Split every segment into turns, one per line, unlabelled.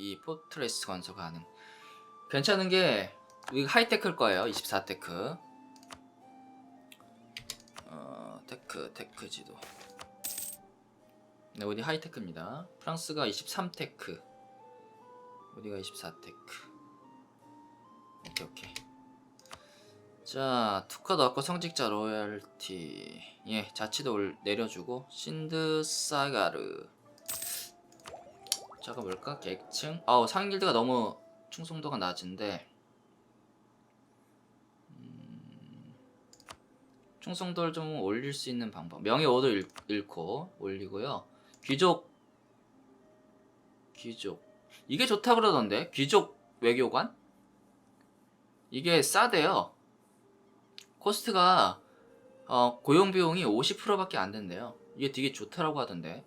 이 포트레스 건설 가능. 괜찮은 게 이거 하이테크일 거예요. 24테크. 어, 테크 테크 지도. 네, 어디 하이테크입니다. 프랑스가 23테크. 우리가 24테크. 오케이 오케이. 자, 투카 넣고 성직자 로열티. 예, 자치도 올, 내려주고 신드 사가르. 잠깐 뭘까? 계층? 아우, 상인 길드가 너무 충성도가 낮은데. 음, 충성도를 좀 올릴 수 있는 방법. 명예 5도 잃, 잃고 올리고요. 귀족 귀족. 이게 좋다 그러던데. 귀족 외교관? 이게 싸대요. 코스트가 어, 고용 비용이 50%밖에 안 된대요. 이게 되게 좋다라고 하던데.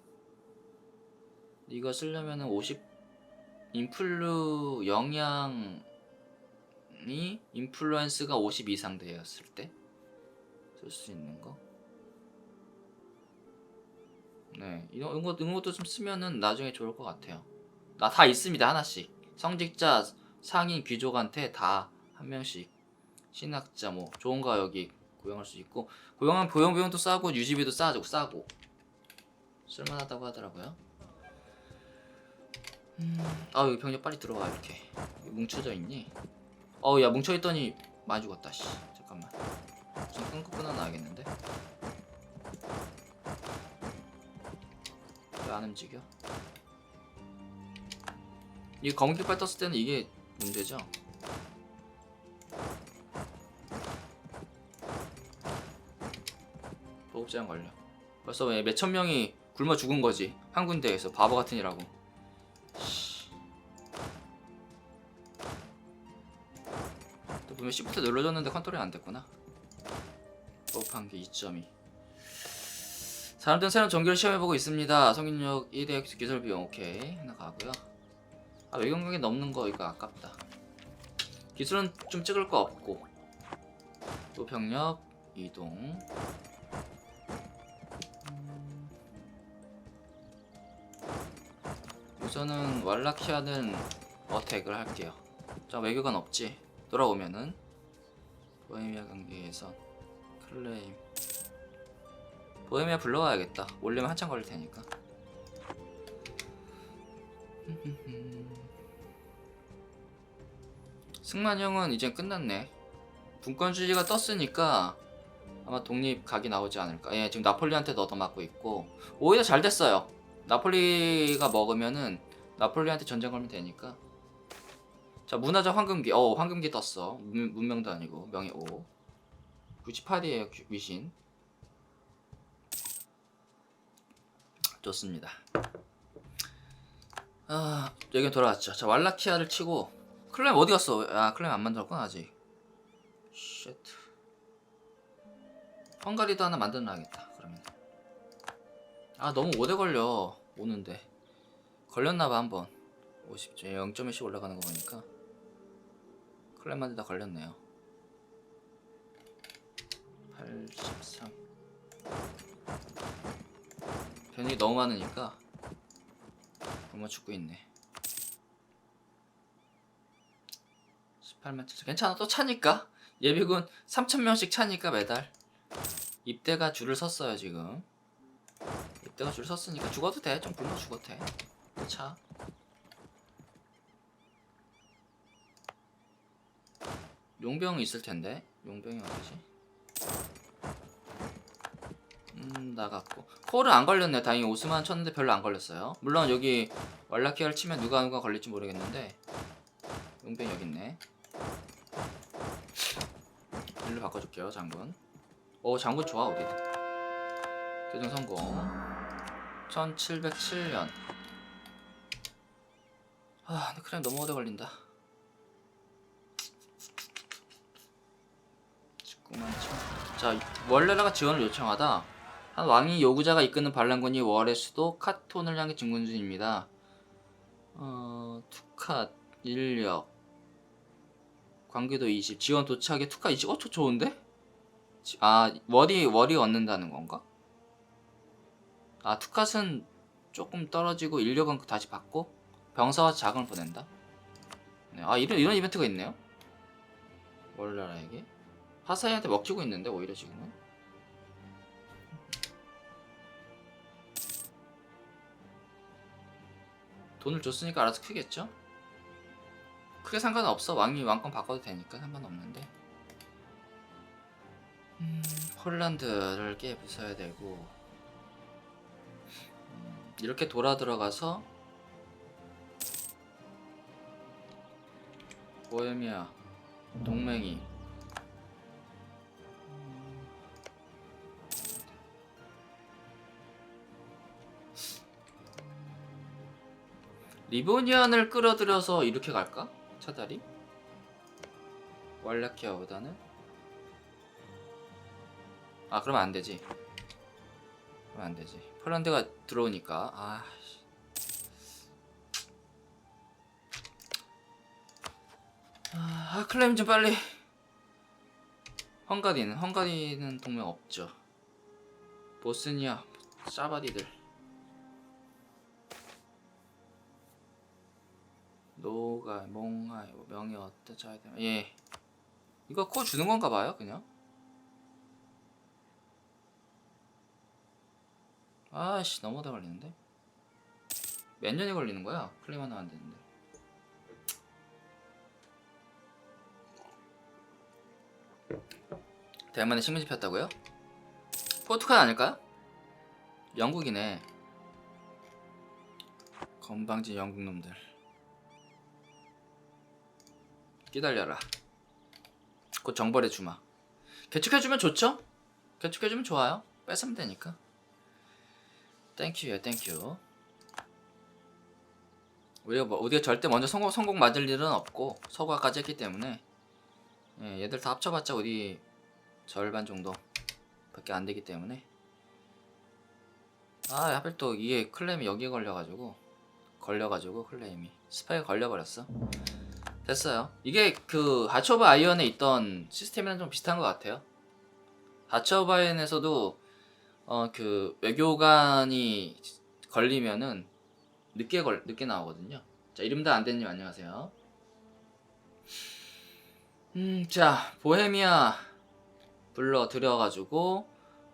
이거 쓰려면은 50 인플루 영향이 인플루언스가 50 이상 되었을 때 쓸 수 있는 거. 네, 이런 거 이런 것도 좀 쓰면은 나중에 좋을 것 같아요. 나 다 있습니다 하나씩. 성직자, 상인, 귀족한테 다 한 명씩. 신학자 뭐 좋은 거 여기 고용할 수 있고 고용은 고용 비용도 싸고 유지비도 싸고 싸고 쓸만하다고 하더라고요. 음, 아 여기 병력 빨리 들어와 이렇게 뭉쳐져 있니? 어우 야 뭉쳐 있더니 많이 죽었다 씨 잠깐만 좀 끊고 끊어놔야겠는데 왜 안 움직여? 이 검은 깃발 떴을 때는 이게 문제죠? 보급 제한 걸려. 벌써 왜 몇천 명이 굶어 죽은 거지. 한 군데에서 바보 같은 이라고. 또 보면 시프트 눌러줬는데 컨트롤이 안 됐구나. 보급한 게 2.2. 사람들은 새로운 전기를 시험해보고 있습니다. 성인력 1대 기술 비용 오케이 하나 가고요. 아 외경각이 넘는 거 이거 아깝다. 기술은 좀 찍을 거 없고 또 병력 이동 우선은 왈라키아는 어택을 할게요. 자 외교관 없지. 돌아오면은 보헤미아 관계에선 클레임 보헤미아 불러와야겠다. 올리면 한참 걸릴 테니까. 승만형은 이제 끝났네. 분권주의가 떴으니까 아마 독립 각이 나오지 않을까. 예, 지금 나폴리한테 얻어맞고 있고 오히려 잘 됐어요. 나폴리가 먹으면은 나폴리한테 전쟁 걸면 되니까. 자 문화적 황금기. 어 황금기 떴어. 문, 문명도 아니고 명예 5. 98이에요 위신. 좋습니다. 아 여기 돌아왔죠. 자 왈라키아를 치고 클램 어디 갔어? 아 클램 안 만들었구나 아직. 쉣. 헝가리도 하나 만들어놔야겠다. 그러면. 아 너무 오래 걸려 오는데 걸렸나봐 한번 50점 0.1씩 올라가는 거 보니까 만들다 걸렸네요. 83 변이 너무 많으니까 굶어 죽고 있네. 18만 차 괜찮아. 또 차니까. 예비군 3,000명씩 차니까 매달. 입대가 줄을 섰어요 지금. 이때가 줄 섰으니까 죽어도 돼. 좀 굶어 죽어도 돼. 차. 용병 있을 텐데. 용병이 어디지? 음, 나갔고. 코를 안 걸렸네. 다행히 오스만 쳤는데 별로 안 걸렸어요. 물론 여기 왈라키아를 치면 누가 누가 걸릴지 모르겠는데. 용병 여기 있네. 일로 바꿔줄게요, 장군. 오, 장군 좋아, 어디? 교정 성공. 1707년. 아, 근데 그냥 너무 오래 걸린다. 19만 천. 자, 월레라가 지원을 요청하다. 한 왕이 요구자가 이끄는 반란군이 월의 수도 카톤을 향해 진군 중입니다. 어, 투카 인력 관계도 20 지원 도착에 투카 20 어, 저 좋은데? 지- 아, 월이 월이 얻는다는 건가? 아 투컷은 조금 떨어지고 인력은 다시 받고 병사와 자금을 보낸다. 네, 아 이런 이런 이벤트가 있네요. 월나라에게 화사이한테 먹히고 있는데 오히려 지금은? 돈을 줬으니까 알아서 크겠죠? 크게 상관은 없어. 왕이 왕권 바꿔도 되니까 상관없는데. 음, 폴란드를 깨 부숴야 되고. 음, 이렇게 돌아 들어가서 보헤미아 동맹이 리보니안을 끌어들여서 이렇게 갈까? 차다리? 왈라키아보다는? 아 그러면 안 되지 그러면 안 되지 폴란드가 들어오니까 아 씨. 아, 아, 클레임 좀 빨리. 헝가리는 헝가리는 동맹 없죠. 보스니아 짜바디들. 노가 몽가 명예 어때 짜야 돼. 예. 이거 코 주는 건가 봐요, 그냥. 아씨 너무 오래 걸리는데. 몇 년이 걸리는 거야? 클레임 하나 안 되는데. 대만에 식민지 폈다고요? 포르투갈 아닐까요? 영국이네. 건방진 영국 놈들. 기다려라. 곧 정벌해 주마. 개축해주면 좋죠? 개축해주면 좋아요. 뺏으면 되니까. 땡큐야 땡큐. 우리가 뭐 우리가 절대 먼저 성공 성공 맞을 일은 없고 서구화까지 했기 때문에 예, 얘들 다 합쳐봤자 우리 절반 정도 밖에 안 되기 때문에 아 하필 또 이게 클레임이 여기에 걸려가지고 걸려가지고 클레임이 스파이가 걸려버렸어 됐어요. 이게 그 하츠 오브 아이언에 있던 시스템이랑 좀 비슷한 것 같아요. 하츠 오브 아이언에서도 어 그 외교관이 걸리면은 늦게 걸 늦게 나오거든요. 자 이름도 안 되님 안녕하세요. 음, 자, 보헤미아 불러 들여가지고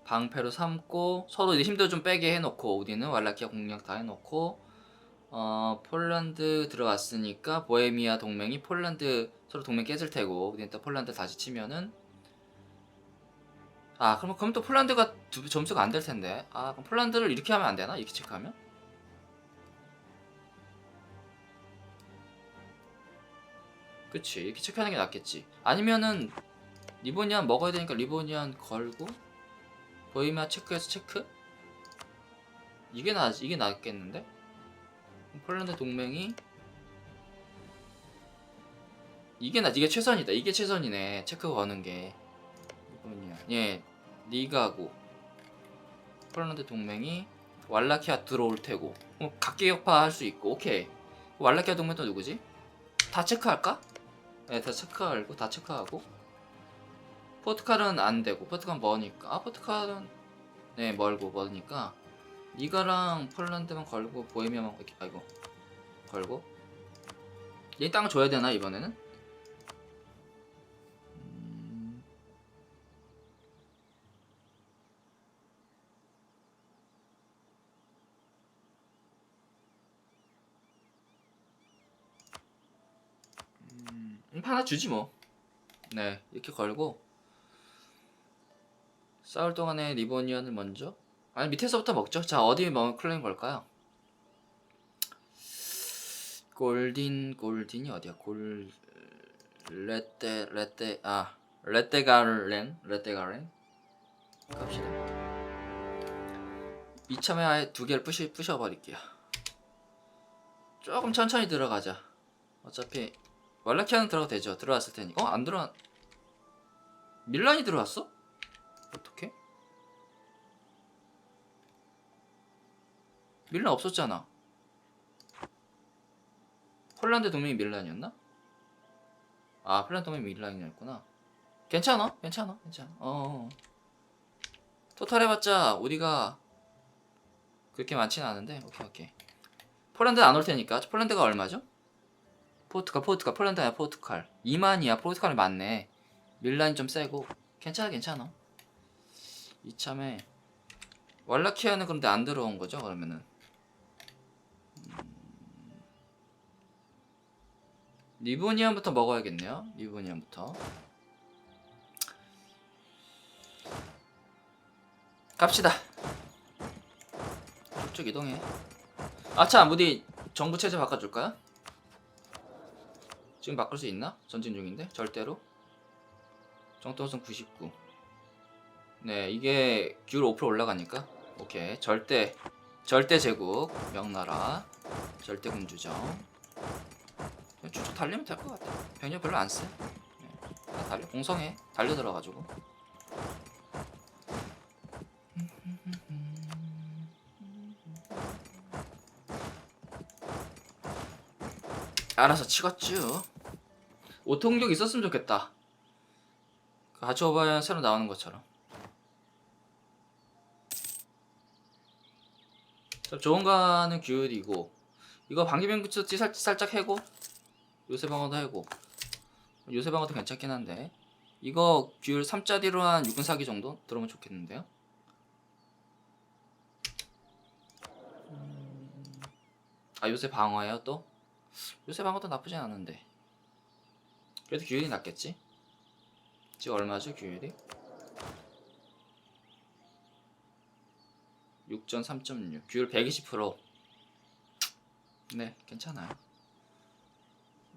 방패로 삼고 서로 이제 힘도 좀 빼게 해놓고 우리는 왈라키아 공략 다 해놓고 어 폴란드 들어갔으니까 보헤미아 동맹이 폴란드 서로 동맹 깨질 테고 또 폴란드 다시 치면은 아 그럼 그럼 또 폴란드가 두, 점수가 안 될 텐데. 아 그럼 폴란드를 이렇게 하면 안 되나? 이렇게 체크하면? 그치. 이렇게 체크하는 게 낫겠지. 아니면은 리보니안 먹어야 되니까 리보니안 걸고 보이마 체크해서 체크? 이게 나 이게 낫겠는데 폴란드 동맹이 이게 나 이게 최선이다. 이게 최선이네. 체크 거는 게. 리보니안 예 리가고. 폴란드 동맹이 왈라키아 들어올 테고. 어, 각계격파 할 수 있고. 오케이. 왈라키아 동맹 또 누구지? 다 체크할까? 네, 다 체크하고 다 체크하고. 포트칼은 안 되고. 포트칼 머니까. 아 포트칼은 네 멀고 머니까 니가랑 폴란드만 걸고 보헤미아만 이렇게 아이고 걸고? 얘 땅 줘야 되나 이번에는? 음, 음, 하나 주지 뭐. 네, 이렇게 걸고. 싸울 동안에 리보니언을 먼저 아니 밑에서부터 먹죠. 자 어디 뭐 클레임 걸까요? 골딘 골딘이 어디야? 골 레떼 레떼 아 레떼가렌 레떼가렌 갑시다. 이참에 아예 두 개를 부시 부셔버릴게요. 조금 천천히 들어가자. 어차피 왈라키아는 들어가도 되죠. 들어왔을 테니. 어? 안 들어왔... 밀란이 들어왔어? 밀란 없었잖아. 폴란드 동맹이 밀란이었나? 아, 폴란드 동맹이 밀란이었구나. 괜찮아, 괜찮아, 괜찮아. 어. 어. 토탈 해봤자 우리가 그렇게 많진 않은데, 오케이, 오케이. 폴란드 안 올 테니까 폴란드가 얼마죠? 포르투갈 포르투갈 폴란드 아니야 포르투갈 2만이야 포르투갈이 많네 밀란이 좀 세고 괜찮아 괜찮아 이참에 왈라키아는 그런데 안 들어온 거죠 그러면은 리보니안부터 먹어야겠네요. 리보니안부터. 갑시다. 쭉 이동해. 아차 무디 정부 체제 바꿔줄까요? 지금 바꿀 수 있나? 전진 중인데? 절대로? 정도선 99. 네 이게 규율 5% 올라가니까. 오케이. 절대 절대 제국 명나라 절대 군주정 쭉쭉 달리면 될 것 같아. 병력 별로 안 쎄. 네, 다 달려 공성해 달려 들어가지고. 알아서 치겠죠. 오통격 있었으면 좋겠다. 그 하츠오바야 새로 나오는 것처럼. 자, 좋은 가는 규율이고 이거 방기병 구치 살, 살짝 해고 요새방어도 해고 요새방어도 괜찮긴 한데 이거 규율 3짜리로 한 6군 사기 정도 들어오면 좋겠는데요. 음, 아 요새 방어예요 또? 요새 방어도 나쁘진 않은데 그래도 규율이 낫겠지? 지금 얼마죠 규율이? 6전 3.6 규율 120% 네, 괜찮아요.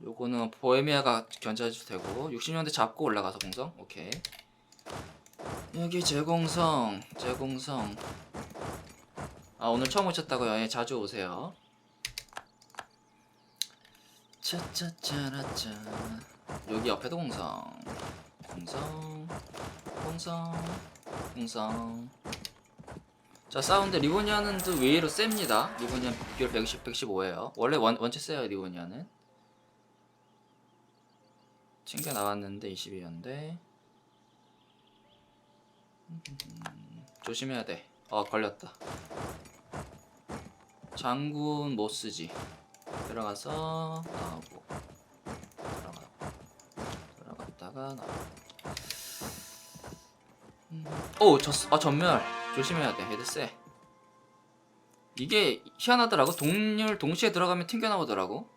요거는 보헤미아가 견제해도 되고 60년대 잡고 올라가서 공성? 오케이. 여기 제공성 제공성. 아 오늘 처음 오셨다고요? 예 자주 오세요. 짜짜짜라짜 여기 옆에도 공성. 공성 공성 공성. 자 사운드. 리보니아는 또 의외로 셉니다? 리보니아 비율 110, 115에요. 원래 원, 원체 세요 리보니아는 챙겨 나왔는데 22였는데 조심해야 돼. 어 걸렸다. 장군 못 쓰지. 들어가서 나오고 들어가 들어갔다가 나오고. 음. 오 졌어. 아 전멸 조심해야 돼. 헤드 세. 이게 희한하더라고. 동률 동시에 들어가면 튕겨 나오더라고.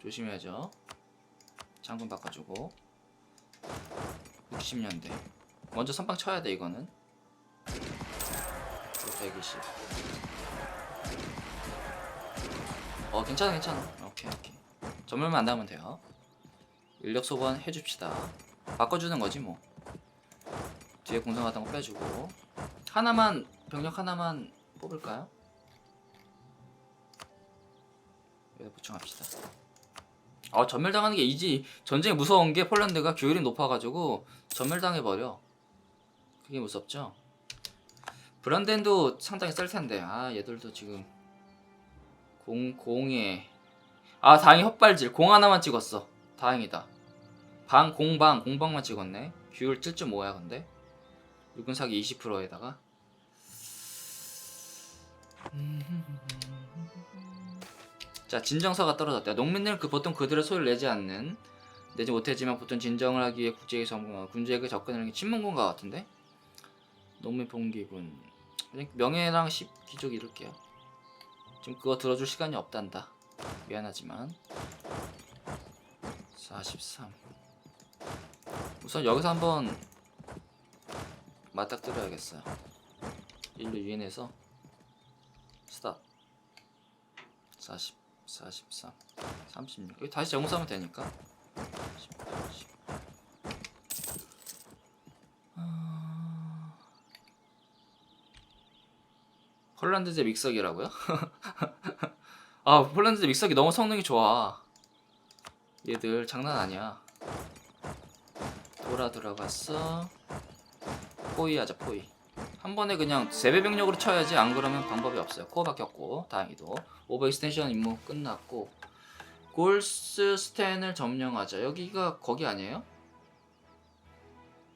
조심해야죠. 장군 바꿔주고. 60년대. 먼저 선빵 쳐야 돼 이거는. 120. 어 괜찮아 괜찮아. 오케이 오케이. 전멸만 안 나면 돼요. 인력 소번 해줍시다. 바꿔주는 거지 뭐. 뒤에 공성하던 거 빼주고. 하나만 병력 하나만 뽑을까요? 여기다 보충합시다 아 전멸당하는 게 이지. 전쟁이 무서운 게 폴란드가 규율이 높아가지고 전멸당해버려. 그게 무섭죠? 브란덴도 상당히 셀 텐데. 아 얘들도 지금 공 공에. 아 다행히 헛발질. 공 하나만 찍었어. 다행이다. 방 공방. 공방만 찍었네. 규율 7.5야 근데. 육군 사기 20%에다가 자 진정서가 떨어졌다. 농민들은 그 보통 그들의 소리를 내지 않는 내지 못했지만 보통 진정을 하기 위해 국제에 성공하고 군주에게 접근하는 게 친문군과 같은데 농민 봉기군 명예랑 10 귀족 이럴게요. 지금 그거 들어줄 시간이 없단다. 미안하지만 43 우선 여기서 한번 맞닥뜨려야겠어요. 인류 유인해서 스탑 40 43 36 여기 다시 제공하면 되니까. 18, 10. 아... 폴란드제 믹서기라고요? 아 폴란드제 믹서기 너무 성능이 좋아. 얘들 장난 아니야. 돌아 들어갔어. 포위 하자 포위 한 번에 그냥 세배 병력으로 쳐야지 안 그러면 방법이 없어요. 코어 바뀌었고 다행히도 오버 익스텐션 임무 끝났고 골스 스탠을 점령하자. 여기가 거기 아니에요?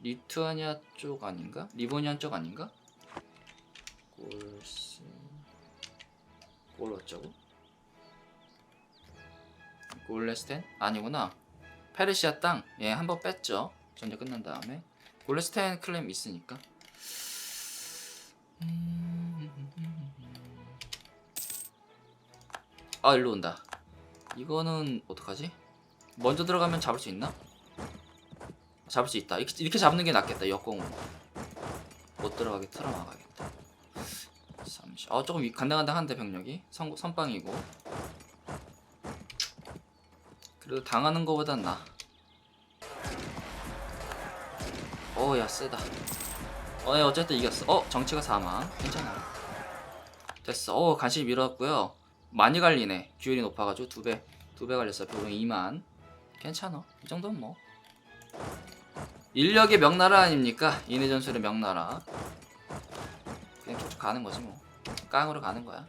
리투아니아 쪽 아닌가? 리보니안 쪽 아닌가? 골스 골 어쩌고? 골레스텐 아니구나 페르시아 땅 예 한 번 뺐죠 전쟁 끝난 다음에 골레스텐 클램 있으니까 아 일로 온다 이거는 어떡하지 먼저 들어가면 잡을 수 있나 잡을 수 있다 이렇게, 이렇게 잡는 게 낫겠다 역공으로 못 들어가게 틀어 막아야겠다 30. 어 조금 위- 간당간당한데 병력이 선, 선빵이고 그래도 당하는 거보단 나. 어야 세다. 어 야, 어쨌든 이겼어. 어 정치가 4만 괜찮아. 됐어. 어 간신히 밀었고요. 많이 갈리네. 규율이 높아가지고 두 배, 두 배 갈렸어요. 보통 2만. 괜찮아. 이 정도는 뭐. 인력의 명나라 아닙니까? 인해 전술의 명나라. 그냥 쭉쭉 가는 거지 뭐. 깡으로 가는 거야.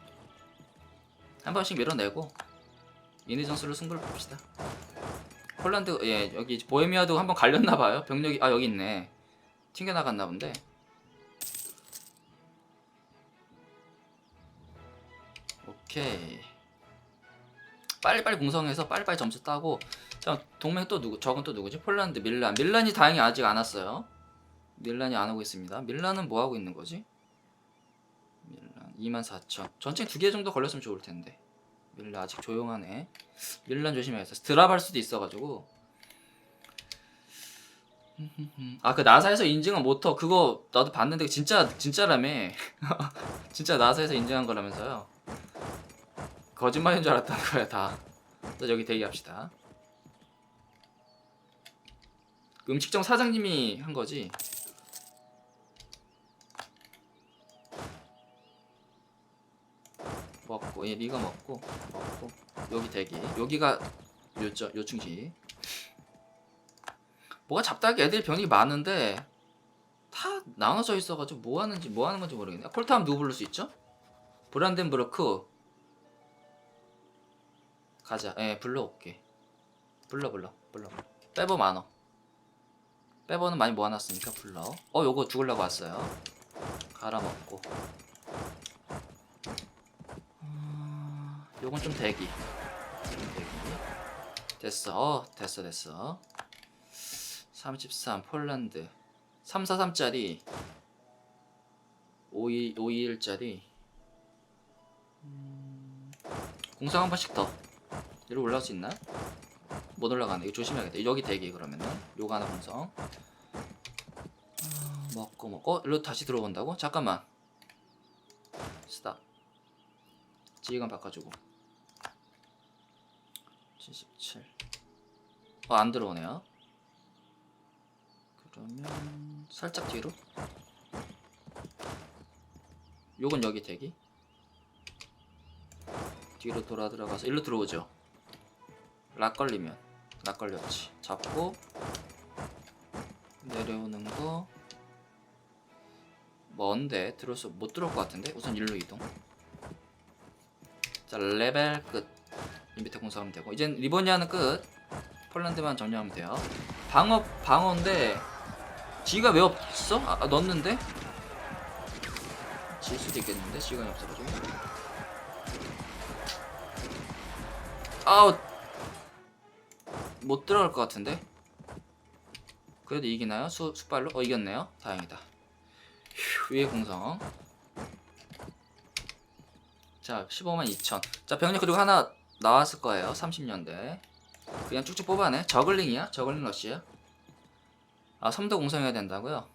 한 번씩 밀어내고 인해 전술로 승부를 봅시다. 폴란드 예 여기 보헤미아도 한 번 갈렸나 봐요. 병력이 아 여기 있네. 튕겨 나갔나 본데. 오케이. 빨리빨리 공성해서 빨리빨리 점수 따고 자 동맹 또 누구 저건 또 누구지? 폴란드 밀란. 밀란이 다행히 아직 안 왔어요. 밀란이 안 오고 있습니다. 밀란은 뭐 하고 있는 거지? 밀란 24,000 전체 두 개 정도 걸렸으면 좋을 텐데. 밀란 아직 조용하네. 밀란 조심해야겠어 드랍 할 수도 있어가지고. 아 그 나사에서 인증한 모터 그거 나도 봤는데 진짜 진짜라며. 진짜 나사에서 인증한 거라면서요 거짓말인 줄 알았다는 거야 다. 자, 여기 대기합시다. 음식점 사장님이 한 거지? 먹고 얘 네가 먹고 먹고. 여기 대기. 여기가 요점 요충지. 뭐가 잡다하게 애들이 병력이 많은데 다 나눠져 있어가지고 뭐 하는지 뭐 하는 건지 모르겠네. 콜타함 누구 부를 수 있죠? 브란덴부르크. 가자. 예 불러올게. 불러 불러 불러. 빼버 많어. 빼버는 많이 모아놨으니까 불러. 어 요거 죽으려고 왔어요. 갈아먹고. 음, 요건 좀 대기. 좀 대기 됐어. 어 됐어 됐어. 33 폴란드. 343짜리. 52, 521짜리. 음, 공상 한 번씩 더 위로 올라갈 수 있나? 못 올라가네 이거 조심해야겠다 여기 대기 그러면은 요거 하나 공성 아, 먹고 먹고 어? 일로 다시 들어온다고? 잠깐만 스탑 지휘관 바꿔주고 77 어, 안 들어오네요. 그러면 살짝 뒤로. 요건 여기 대기. 뒤로 돌아 들어가서 일로 들어오죠. 락 걸리면 락 걸렸지. 잡고 내려오는 거 먼데 들어올 수 못 들어올 것 같은데 우선 일로 이동. 자 레벨 끝. 이 밑에 공사하면 되고 이젠 리보니아는 끝. 폴란드만 정리하면 돼요. 방어 방어인데 지가 왜 없어? 아, 아, 넣었는데? 질 수도 있겠는데 시간이 없어가지고. 아우 못 들어갈 것 같은데. 그래도 이기나요? 수 수발로? 어 이겼네요. 다행이다. 휴, 위에 공성. 자 15만 2천. 자 병력 그리고 하나 나왔을 거예요. 30년대. 그냥 쭉쭉 뽑아내. 저글링이야? 저글링 러시야? 아, 섬도 공성해야 된다고요?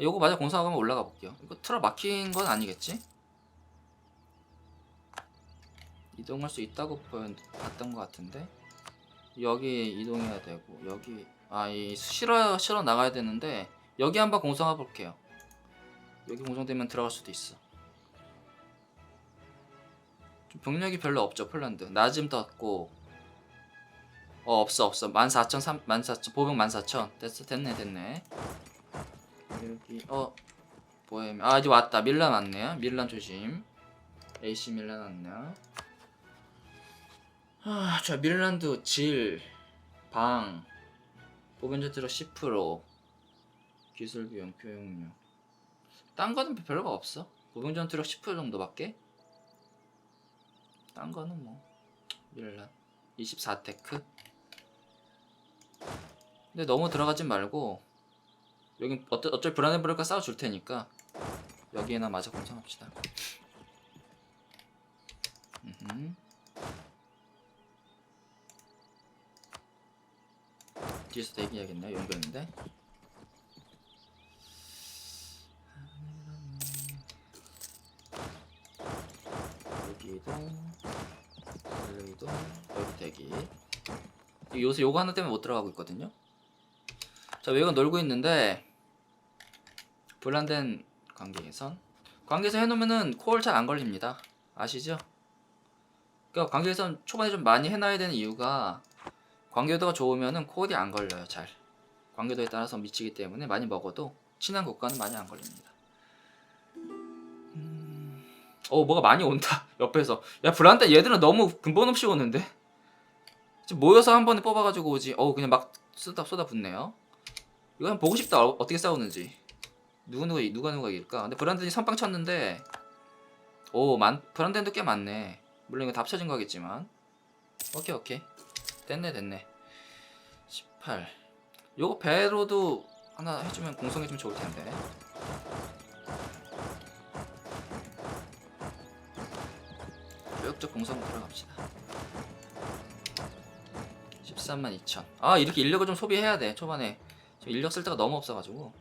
요거 맞아 공성하면 올라가 볼게요. 이거 틀어 막힌 건 아니겠지? 이동할 수 있다고 봤던 것 같은데? 여기 이동해야 되고 여기 아 이 실어 실어 나가야 되는데 여기 한번 공성해 볼게요. 여기 공성되면 들어갈 수도 있어. 좀 병력이 별로 없죠 폴란드. 낮음 떴고. 어 없어 없어. 14,000 14,000 보병 14,000 됐어 됐네 됐네. 여기 어 보헤미 아 이제 왔다. 밀란 왔네요. 밀란 조심. AC 밀란 왔네요 아자 밀란도 질방 보병자 트럭 10% 기술 비용 교육료. 딴 거는 별거 없어. 보병전 트럭 10% 정도밖에? 딴 거는 뭐 밀란 24테크? 근데 너무 들어가지 말고 여기 어쩔, 어쩔 불안해 부를까 싸워줄 테니까 여기에나 마저 공성합시다 음흠. 뒤에서 대기해야겠네요. 용병인데. 여기도 여기도 여기 대기. 요새 요거 하나 때문에 못 들어가고 있거든요. 자 외곽 놀고 있는데 불안된 관계 개선. 관계 개선 해놓으면은 코어 잘안 걸립니다. 아시죠? 그러니까 관계 개선 초반에 좀 많이 해놔야 되는 이유가 관계도가 좋으면은 코어이 안 걸려요 잘. 관계도에 따라서 미치기 때문에 많이 먹어도 친한 국가는 많이 안 걸립니다. 음... 어 뭐가 많이 온다 옆에서. 야 불안데 얘들은 너무 근본 없이 오는데? 지금 모여서 한 번에 뽑아가지고 오지. 어 그냥 막 쏟아 쏟아 붓네요. 이거 한번 보고 싶다. 어, 어떻게 싸우는지. 누구 누가 누가 누가 이길까? 근데 브란덴이 선빵 쳤는데 오 만 브란덴도 꽤 많네. 물론 이거 다 합쳐진 거겠지만. 오케이 오케이. 됐네 됐네 18 요거 배로도 하나 해주면 공성해주면 좋을 텐데. 뼈역적 공성 들어갑시다. 13만 2천. 아 이렇게 인력을 좀 소비해야 돼 초반에. 인력 쓸 데가 너무 없어가지고.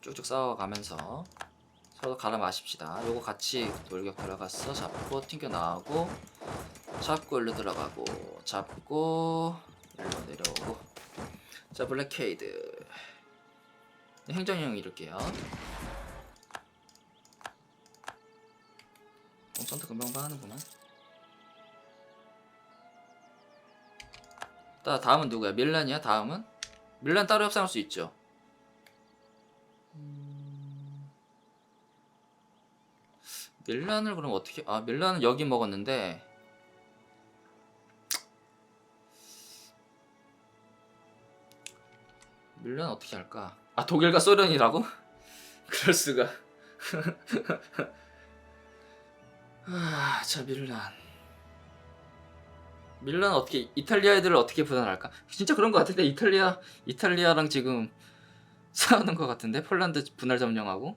쭉쭉 싸워가면서 서로 갈아 마십시다. 요거 같이 돌격 들어갔어 잡고 튕겨 나오고 잡고 일로 들어가고 잡고 일로 내려오고 자 블랙케이드. 행정형 이럴게요. 어, 선택 금방방 하는구만 다 다음은 누구야? 밀란이야 다음은? 밀란 따로 협상할 수 있죠. 음. 밀란을 그럼 어떻게 아 밀란은 여기 먹었는데 밀란 어떻게 할까? 아 독일과 소련이라고? 그럴 수가. 아 자 밀란. 밀란 어떻게 이탈리아 애들을 어떻게 분할할까? 진짜 그런 것 같은데 이탈리아 이탈리아랑 지금 싸우는 것 같은데? 폴란드 분할 점령하고?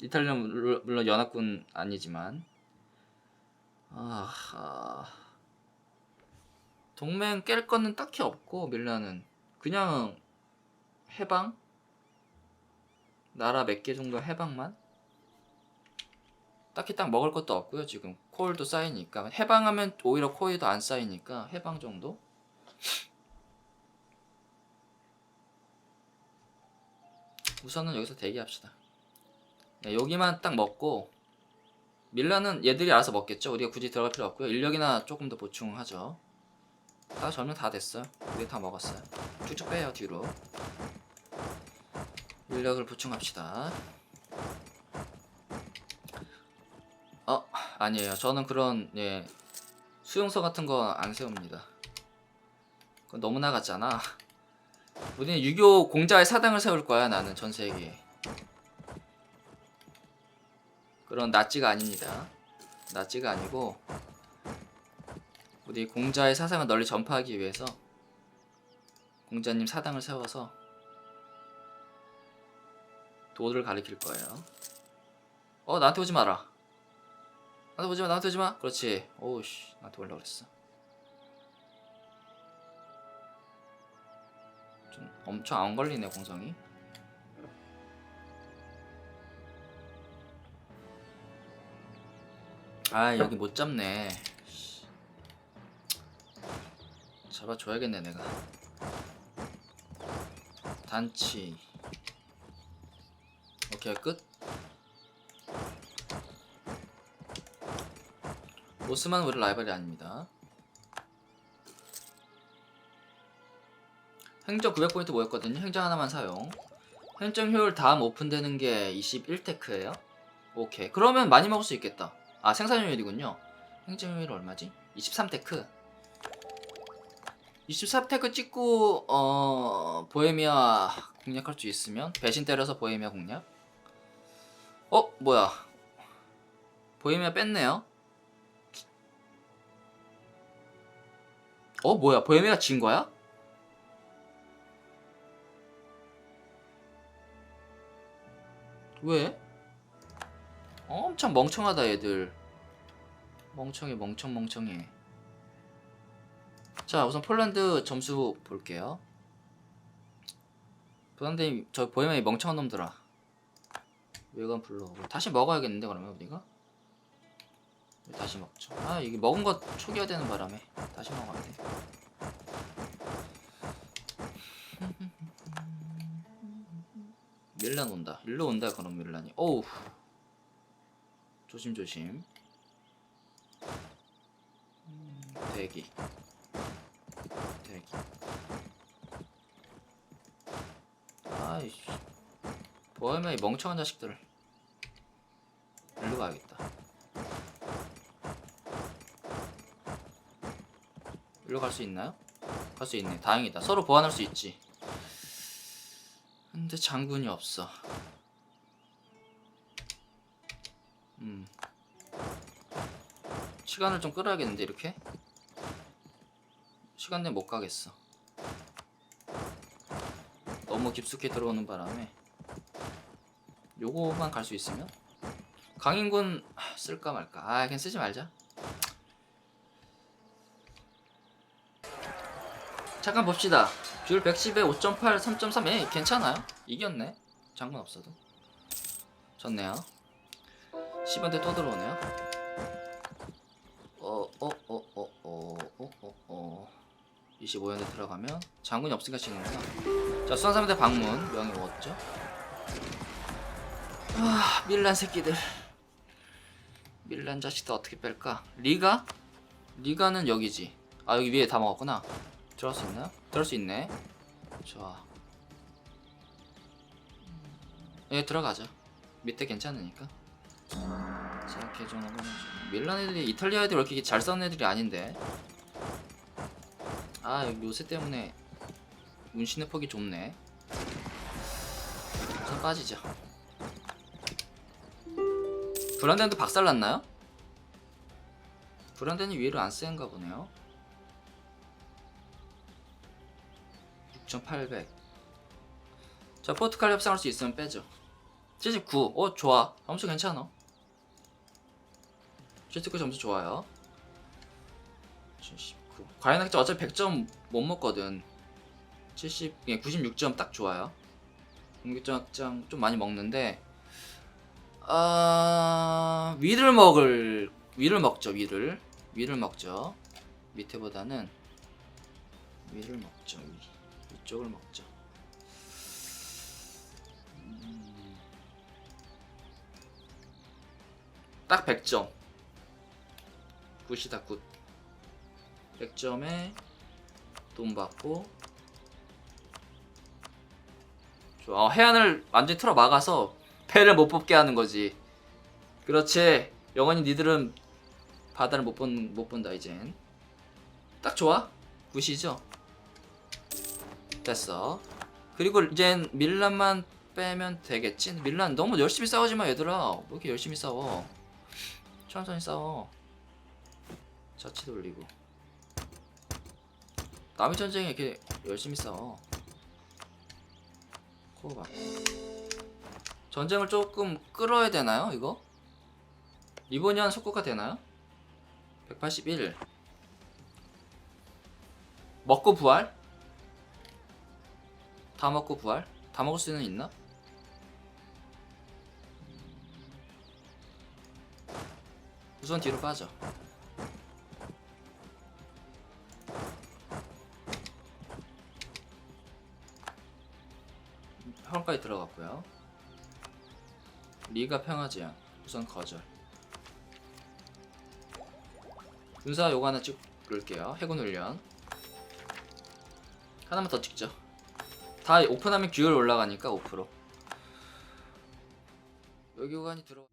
이탈리아 물론 물론 연합군 아니지만. 아하. 동맹 깰 거는 딱히 없고 밀란은 그냥 해방? 나라 몇 개 정도 해방만? 딱히 딱 먹을 것도 없고요 지금. 코일도 쌓이니까. 해방하면 오히려 코일도 안 쌓이니까 해방 정도? 우선은 여기서 대기합시다. 네, 여기만 딱 먹고 밀라는 얘들이 알아서 먹겠죠? 우리가 굳이 들어갈 필요 없고요. 인력이나 조금 더 보충하죠 다 점령 다 됐어요. 우리 다 먹었어요. 쭉쭉 빼요 뒤로. 인력을 보충합시다. 어 아니에요. 저는 그런 예 수용소 같은 거 안 세웁니다. 그건 너무 나갔잖아. 우리는 유교 공자의 사당을 세울 거야 나는 전 세계에. 그런 나치가 아닙니다. 나치가 아니고 우리 공자의 사상을 널리 전파하기 위해서 공자님 사당을 세워서 도를 가리킬 거예요. 어 나한테 오지 마라. 나한테 오지 마 나한테 오지 마. 그렇지. 오우씨 나한테 올라 그랬어. 좀 엄청 안 걸리네 공성이. 아 여기 못 잡네 잡아줘야겠네 내가. 단치. 오케이 끝. 오스만 우리 라이벌이 아닙니다. 행정 900포인트 모였거든요. 행정 하나만 사용. 행정 효율 다음 오픈되는 게 21테크예요. 오케이. 그러면 많이 먹을 수 있겠다. 아 생산효율이군요. 행정 효율 얼마지? 23테크 24테크 찍고 어 보헤미아 공략할 수 있으면? 배신 때려서 보헤미아 공략? 어? 뭐야? 보헤미아 뺐네요? 어? 뭐야? 보헤미아가 진 거야? 왜? 엄청 멍청하다 얘들. 멍청해 멍청 멍청해 자 우선 폴란드 점수 볼게요. 폴란드 저 보헤미아 이 멍청한 놈들아. 외관 불러오고 다시 먹어야겠는데 그러면 우리가? 다시 먹죠? 아 이게 먹은 거 초기화 되는 바람에 다시 먹어야 돼 밀란 온다. 일로 온다 그럼 밀란이. 어우. 조심조심. 음, 대기 대기. 아이씨. 뭐하면 이 멍청한 자식들 일로 가야겠다. 일로 갈 수 있나요? 갈 수 있네. 다행이다. 서로 보완할 수 있지. 근데 장군이 없어. 음. 시간을 좀 끌어야겠는데 이렇게 시간 내에 못 가겠어. 너무 깊숙이 들어오는 바람에 요거만 갈 수 있으면? 강인군 하, 쓸까 말까. 아 그냥 쓰지 말자. 잠깐 봅시다. 뷰율 110에 5.8 3.3에 괜찮아요? 이겼네. 장군 없어도. 좋네요. 10연대 또 들어오네요 25연대 들어가면 장군이 없으니까 지는구나 자 수산사무대 방문. 명예 먹었죠? 아 밀란 새끼들. 밀란 자식들 어떻게 뺄까? 리가? 리가는 여기지. 아 여기 위에 다 먹었구나. 들어갈 수 있나요? 들어갈 수 있네. 좋아. 예 들어가죠. 밑에 괜찮으니까. 자 개종하고. 밀란 애들이 이탈리아 애들 왜 이렇게 잘 싸우는 애들이 아닌데 아 요새 때문에 운신의 폭이 좁네 우선 빠지죠 브란덴도 박살났나요? 브란덴이 위를 안 쓰는가 보네요 6,800. 자, 포트칼 협상할 수 있으면 빼죠. 79. 어, 좋아. 점수 괜찮아. 79 점수 좋아요. 79. 과연 학자 어차피 100점 못 먹거든. 70, 예, 96점 딱 좋아요. 공격적 확장 좀 많이 먹는데, 아, 위를 먹을, 위를 먹죠, 위를. 위를 먹죠. 밑에보다는 위를 먹죠, 위. 이쪽을 먹자. 음. 딱 100점. 굿이다 굿. 100점에 돈 받고 좋아. 어, 해안을 완전히 틀어 막아서 배를 못 뽑게 하는 거지. 그렇지. 영원히 니들은 바다를 못 본, 못 본다 이젠. 딱 좋아. 굿이죠. 됐어. 그리고 이젠 밀란만 빼면 되겠지. 밀란 너무 열심히 싸우지 마 얘들아. 왜 이렇게 열심히 싸워? 천천히 싸워. 자치 돌리고. 남의 전쟁에 이렇게 열심히 싸워. 봐. 전쟁을 조금 끌어야 되나요 이거? 리보니안 속국화 되나요? 181 먹고 부활? 다 먹고 부활? 다 먹을 수는 있나? 우선 뒤로 빠져. 평까지 들어갔고요. 리가 평화제한 우선 거절. 군사 요거 하나 찍을게요. 해군 훈련. 하나만 더 찍죠. 다 오픈하면 규율 올라가니까 5% 여기 구간이 들어